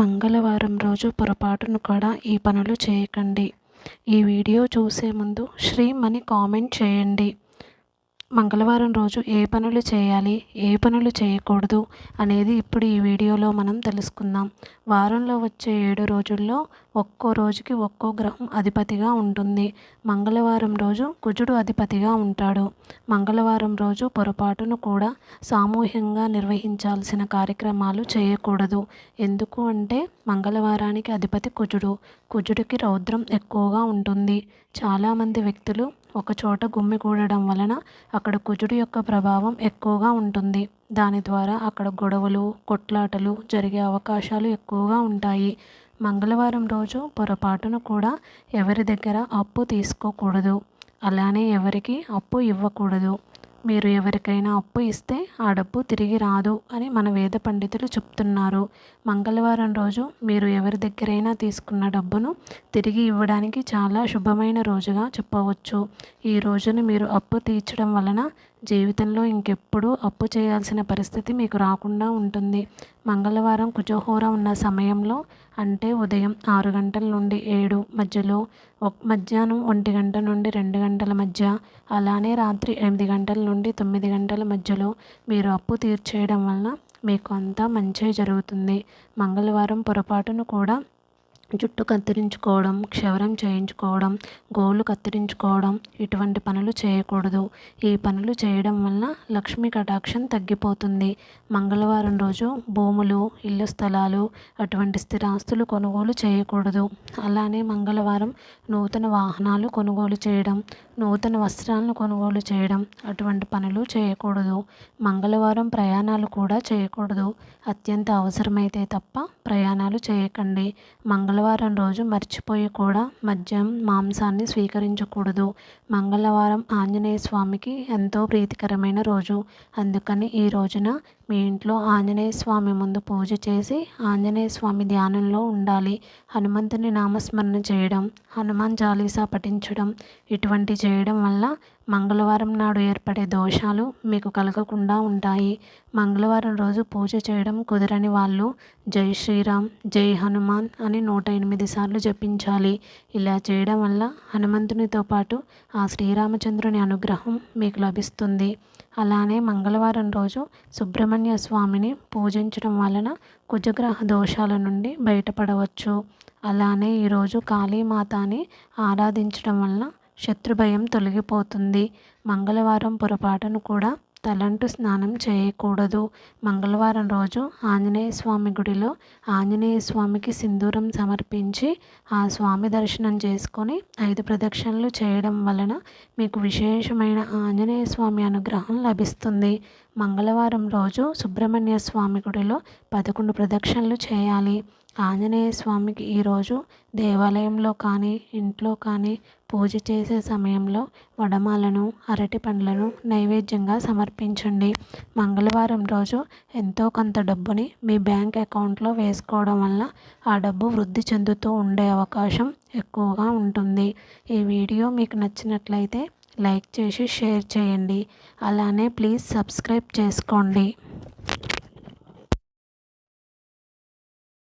మంగళవారం రోజు పొరపాటును కూడా ఈ పనులు చేయకండి. ఈ వీడియో చూసే ముందు శ్రీమని కామెంట్ చేయండి. మంగళవారం రోజు ఏ పనులు చేయాలి ఏ పనులు చేయకూడదు అనేది ఇప్పుడు ఈ వీడియోలో మనం తెలుసుకుందాం. వారంలో వచ్చే ఏడు రోజుల్లో ఒక్కో రోజుకి ఒక్కో గ్రహం అధిపతిగా ఉంటుంది. మంగళవారం రోజు కుజుడు అధిపతిగా ఉంటాడు. మంగళవారం రోజు పొరపాటును కూడా సామూహికంగా నిర్వహించాల్సిన కార్యక్రమాలు చేయకూడదు. ఎందుకు అంటే మంగళవారానికి అధిపతి కుజుడు. కుజుడికి రౌద్రం ఎక్కువగా ఉంటుంది. చాలామంది వ్యక్తులు ఒకచోట గుమ్మికూడడం వలన అక్కడ కుజుడు యొక్క ప్రభావం ఎక్కువగా ఉంటుంది. దాని ద్వారా అక్కడ గొడవలు కొట్లాటలు జరిగే అవకాశాలు ఎక్కువగా ఉంటాయి. మంగళవారం రోజు పొరపాటును కూడా ఎవరి దగ్గర అప్పు తీసుకోకూడదు. అలానే ఎవరికి అప్పు ఇవ్వకూడదు. మీరు ఎవరికైనా అప్పు ఇస్తే ఆ డబ్బు తిరిగి రాదు అని మన వేద పండితులు చెప్తున్నారు. మంగళవారం రోజు మీరు ఎవరి దగ్గరైనా తీసుకున్న డబ్బును తిరిగి ఇవ్వడానికి చాలా శుభమైన రోజుగా చెప్పవచ్చు. ఈ రోజును మీరు అప్పు తీర్చడం వలన జీవితంలో ఇంకెప్పుడు అప్పు చేయాల్సిన పరిస్థితి మీకు రాకుండా ఉంటుంది. మంగళవారం కుజహోర ఉన్న సమయంలో అంటే ఉదయం ఆరు గంటల నుండి ఏడు మధ్యలో మధ్యాహ్నం ఒంటి గంట నుండి రెండు గంటల మధ్య అలానే రాత్రి ఎనిమిది గంటల నుండి తొమ్మిది గంటల మధ్యలో మీరు అప్పు తీర్చేయడం వలన మీకు అంతా మంచి జరుగుతుంది. మంగళవారం పొరపాటును కూడా జుట్టు కత్తిరించుకోవడం క్షవరం చేయించుకోవడం గోళ్ళు కత్తిరించుకోవడం ఇటువంటి పనులు చేయకూడదు. ఈ పనులు చేయడం వలన లక్ష్మీ కటాక్షం తగ్గిపోతుంది. మంగళవారం రోజు భూములు ఇల్లు స్థలాలు అటువంటి స్థిరాస్తులు కొనుగోలు చేయకూడదు. అలానే మంగళవారం నూతన వాహనాలు కొనుగోలు చేయడం నూతన వస్త్రాలను కొనుగోలు చేయడం అటువంటి పనులు చేయకూడదు. మంగళవారం ప్రయాణాలు కూడా చేయకూడదు. అత్యంత అవసరమైతే తప్ప ప్రయాణాలు చేయకండి. మంగళవారం రోజు మర్చిపోయి కూడా మద్యం మాంసాన్ని స్వీకరించకూడదు. మంగళవారం ఆంజనేయ స్వామికి ఎంతో ప్రీతికరమైన రోజు. అందుకని ఈ రోజున మీ ఇంట్లో ఆంజనేయ స్వామి ముందు పూజ చేసి ఆంజనేయ స్వామి ధ్యానంలో ఉండాలి. హనుమంతుని నామస్మరణ చేయడం హనుమాన్ చాలీసా పఠించడం ఇటువంటి చేయడం వల్ల మంగళవారం నాడు ఏర్పడే దోషాలు మీకు కలగకుండా ఉంటాయి. మంగళవారం రోజు పూజ చేయడం కుదరని వాళ్ళు జై శ్రీరామ్ జై హనుమాన్ అని నూట ఎనిమిది సార్లు జపించాలి. ఇలా చేయడం వల్ల హనుమంతునితో పాటు ఆ శ్రీరామచంద్రుని అనుగ్రహం మీకు లభిస్తుంది. అలానే మంగళవారం రోజు సుబ్రహ్మణ్య స్వామిని పూజించడం వలన కుజగ్రహ దోషాల నుండి బయటపడవచ్చు. అలానే ఈరోజు కాళీమాతని ఆరాధించడం వలన శత్రుభయం తొలగిపోతుంది. మంగళవారం పొరపాటును కూడా తలంటు స్నానం చేయకూడదు. మంగళవారం రోజు ఆంజనేయ స్వామి గుడిలో ఆంజనేయ స్వామికి సింధూరం సమర్పించి ఆ స్వామి దర్శనం చేసుకొని ఐదు ప్రదక్షిణలు చేయడం వలన మీకు విశేషమైన ఆంజనేయ స్వామి అనుగ్రహం లభిస్తుంది. మంగళవారం రోజు సుబ్రహ్మణ్య స్వామి గుడిలో పదకొండు ప్రదక్షిణలు చేయాలి. ఆంజనేయ స్వామికి ఈరోజు దేవాలయంలో కానీ ఇంట్లో కానీ పూజ చేసే సమయంలో వడమాలను అరటి పండ్లను నైవేద్యంగా సమర్పించండి. మంగళవారం రోజు ఎంతో కొంత డబ్బుని మీ బ్యాంక్ అకౌంట్లో వేసుకోవడం వల్ల ఆ డబ్బు వృద్ధి చెందుతూ ఉండే అవకాశం ఎక్కువగా ఉంటుంది. ఈ వీడియో మీకు నచ్చినట్లయితే లైక్ చేసి షేర్ చేయండి. అలానే ప్లీజ్ సబ్స్క్రైబ్ చేసుకోండి.